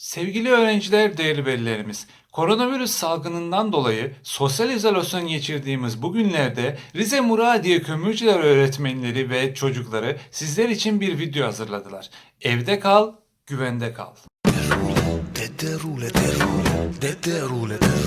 Sevgili öğrenciler, değerli velilerimiz, koronavirüs salgınından dolayı sosyal izolasyon geçirdiğimiz bu günlerde Rize Muradiye Kömürcüler öğretmenleri ve çocukları sizler için bir video hazırladılar. Evde kal, güvende kal. Dede rule de rule, dede rule de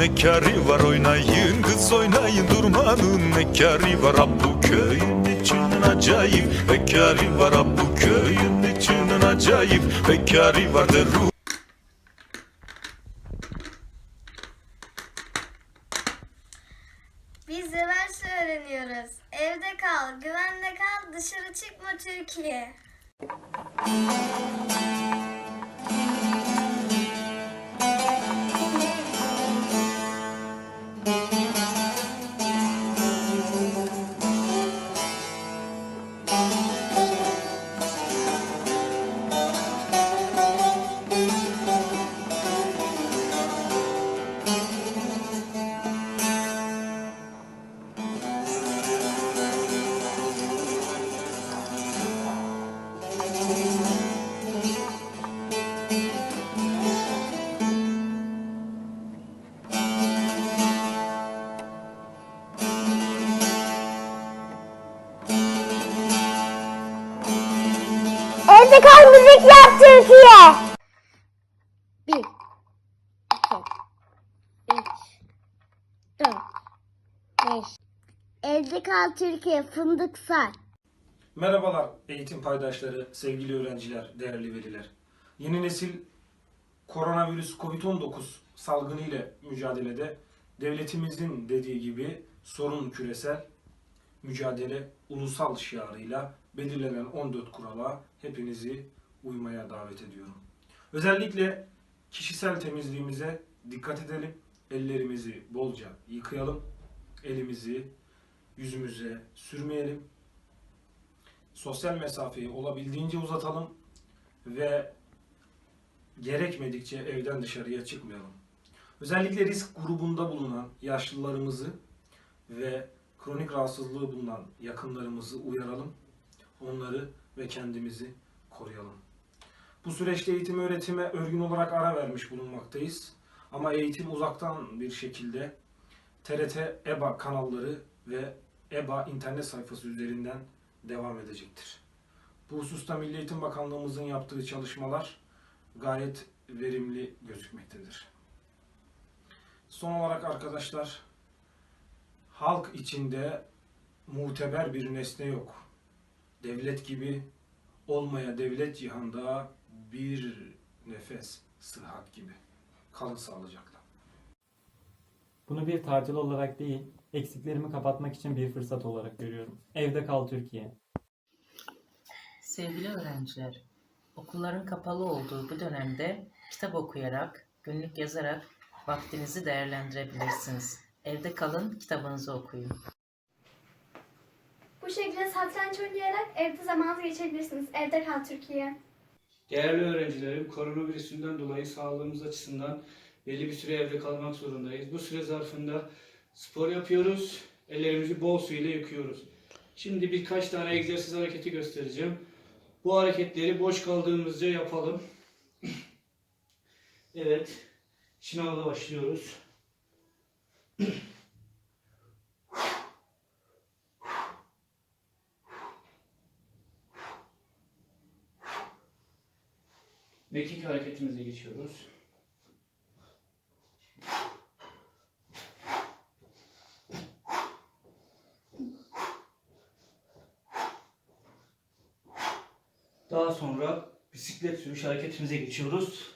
ne kârı var Oynayın kız oynayın durmanın ne kârı var bu köyün içinin acayip Bekarı var ha bu köyün içinin acayip Bekarı var de rule Biz üniversite öğreniyoruz. Evde kal, güvende kal, dışarı çıkma Türkiye. Evde kal müzik yap Türkiye. Bir, iki, üç, dört, beş. Evde kal Türkiye fındık say. Merhabalar eğitim paydaşları, sevgili öğrenciler, değerli veliler. Yeni nesil koronavirüs COVID-19 salgını ile mücadelede devletimizin dediği gibi sorun küresel, mücadele ulusal şiarıyla belirlenen 14 kurala hepinizi uymaya davet ediyorum. Özellikle kişisel temizliğimize dikkat edelim. Ellerimizi bolca yıkayalım. Elimizi yüzümüze sürmeyelim sosyal mesafeyi olabildiğince uzatalım ve gerekmedikçe evden dışarıya çıkmayalım. Özellikle risk grubunda bulunan yaşlılarımızı ve kronik rahatsızlığı bulunan yakınlarımızı uyaralım. Onları ve kendimizi koruyalım. Bu süreçte eğitim öğretime örgün olarak ara vermiş bulunmaktayız. Ama eğitim uzaktan bir şekilde TRT EBA kanalları ve EBA internet sayfası üzerinden devam edecektir. Bu hususta Milli Eğitim Bakanlığımızın yaptığı çalışmalar gayet verimli gözükmektedir. Son olarak arkadaşlar, halk içinde muteber bir nesne yok. Devlet gibi olmaya devlet cihanda bir nefes sıhhat gibi. Kalın sağlıcakla. Bunu bir tatil olarak değil, eksiklerimi kapatmak için bir fırsat olarak görüyorum. Evde kal Türkiye. Sevgili öğrenciler, okulların kapalı olduğu bu dönemde kitap okuyarak, günlük yazarak vaktinizi değerlendirebilirsiniz. Evde kalın, kitabınızı okuyun. Bu şekilde satranç oynayarak evde zamanınızı geçirebilirsiniz. Evde kal Türkiye. Değerli öğrencilerim, koronavirüsünden dolayı sağlığımız açısından belli bir süre evde kalmak zorundayız. Bu süre zarfında spor yapıyoruz, ellerimizi bol su ile yıkıyoruz. Şimdi birkaç tane egzersiz hareketi göstereceğim. Bu hareketleri boş kaldığımızca yapalım. evet, şınavla başlıyoruz. Mekik hareketimize geçiyoruz. Daha sonra bisiklet sürüş hareketimize geçiyoruz.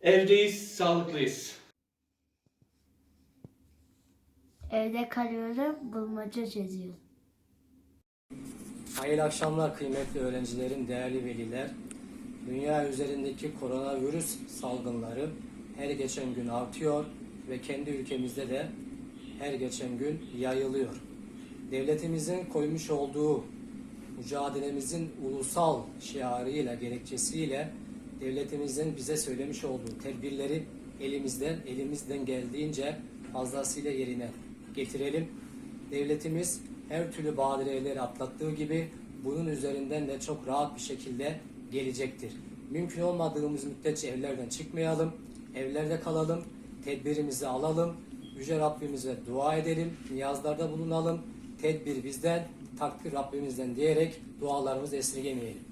Evdeyiz, sağlıklıyız. Evde kalıyorum bulmaca çiziyorum. Hayırlı akşamlar kıymetli öğrencilerim, değerli veliler. Dünya üzerindeki koronavirüs salgınları her geçen gün artıyor ve kendi ülkemizde de her geçen gün yayılıyor. devletimizin koymuş olduğu mücadelemizin ulusal şiarıyla, gerekçesiyle devletimizin bize söylemiş olduğu tedbirleri elimizden, elimizden geldiğince fazlasıyla yerine getirelim. Devletimiz her türlü badireleri atlattığı gibi bunun üzerinden de çok rahat bir şekilde gelecektir. Mümkün olmadığımız müddetçe evlerden çıkmayalım, evlerde kalalım, tedbirimizi alalım, Yüce Rabbimize dua edelim, niyazlarda bulunalım, tedbir bizden, takdir Rabbimizden diyerek dualarımızı esirgemeyelim.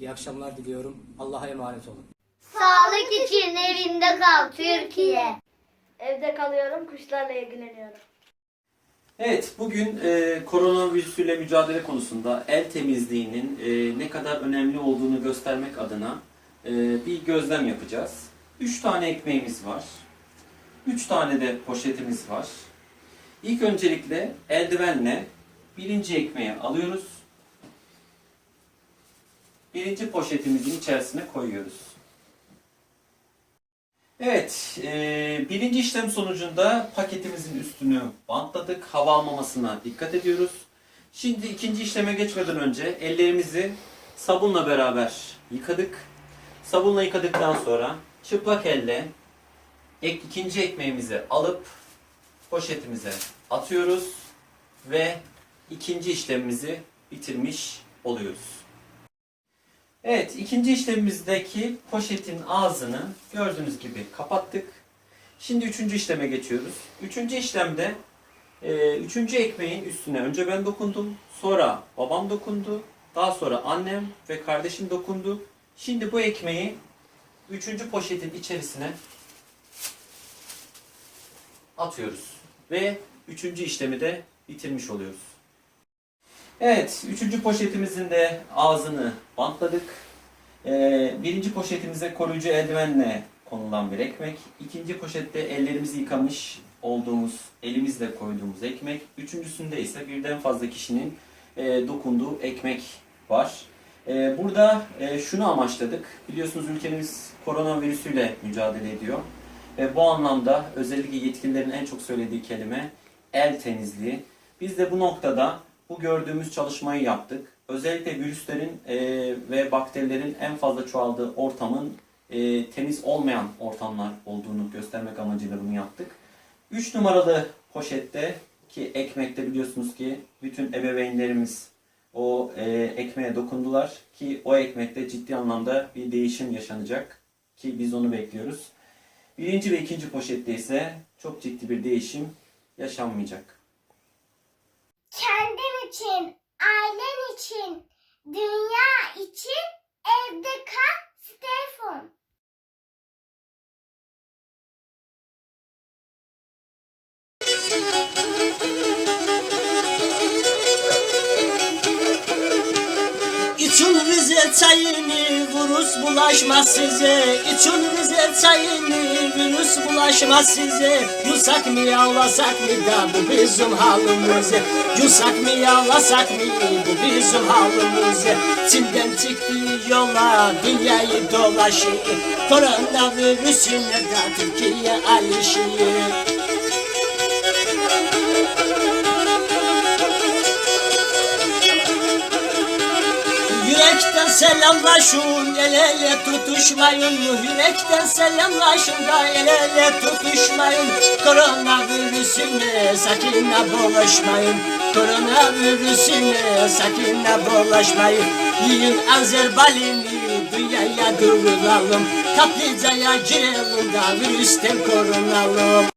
İyi akşamlar diliyorum. Allah'a emanet olun. Sağlık için evinde kal Türkiye. Evde kalıyorum, kuşlarla ilgileniyorum. Evet, bugün e, koronavirüsüyle mücadele konusunda el temizliğinin e, ne kadar önemli olduğunu göstermek adına e, bir gözlem yapacağız. 3 tane ekmeğimiz var. 3 tane de poşetimiz var. İlk öncelikle eldivenle birinci ekmeği alıyoruz. Birinci poşetimizin içerisine koyuyoruz. Evet, e, birinci işlem sonucunda paketimizin üstünü bantladık. Hava almamasına dikkat ediyoruz. Şimdi ikinci işleme geçmeden önce ellerimizi sabunla beraber yıkadık. Sabunla yıkadıktan sonra çıplak elle ek, ikinci ekmeğimizi alıp poşetimize atıyoruz ve ikinci işlemimizi bitirmiş oluyoruz. Evet, ikinci işlemimizdeki poşetin ağzını gördüğünüz gibi kapattık. Şimdi üçüncü işleme geçiyoruz. Üçüncü işlemde e, üçüncü ekmeğin üstüne önce ben dokundum, sonra babam dokundu, daha sonra annem ve kardeşim dokundu. Şimdi bu ekmeği üçüncü poşetin içerisine atıyoruz ve üçüncü işlemi de bitirmiş oluyoruz. Evet, üçüncü poşetimizin de ağzını bantladık. Ee, birinci poşetimize koruyucu eldivenle konulan bir ekmek. İkinci poşette ellerimizi yıkamış olduğumuz, elimizle koyduğumuz ekmek. Üçüncüsünde ise birden fazla kişinin e, dokunduğu ekmek var. E, burada e, şunu amaçladık. Biliyorsunuz ülkemiz koronavirüsüyle mücadele ediyor. Ve bu anlamda özellikle yetkililerin en çok söylediği kelime el temizliği. Biz de bu noktada bu gördüğümüz çalışmayı yaptık. Özellikle virüslerin e, ve bakterilerin en fazla çoğaldığı ortamın e, temiz olmayan ortamlar olduğunu göstermek amacıyla bunu yaptık. 3 numaralı poşette ki ekmekte biliyorsunuz ki bütün ebeveynlerimiz o e, ekmeğe dokundular ki o ekmekte ciddi anlamda bir değişim yaşanacak ki biz onu bekliyoruz. Birinci ve ikinci poşette ise çok ciddi bir değişim yaşanmayacak. Kendin için, ailen için, dünya için evde kal Stefan. İçin Rize çayını virüs bulaşmaz size İçin Rize çayını bulaşmaz size. Yusak mı yağlasak mı? Da bu bizim halimiz Yusak mı yağlasak mı? Bu bizim halimiz Çin'den çıktı yola dünyayı dolaşıyor. Koronavirüsüne da Türkiye alışıyor selamlaşın, el ele tutuşmayın. Yürekten selamlaşın da el ele tutuşmayın. Koronavirüsüne sakinle bulaşmayın Koronavirüsüne sakinle bulaşmayın Yiyin Azerbaycan'ı dünyaya duyuralım. Kaplıcaya girelim da virüsten korunalım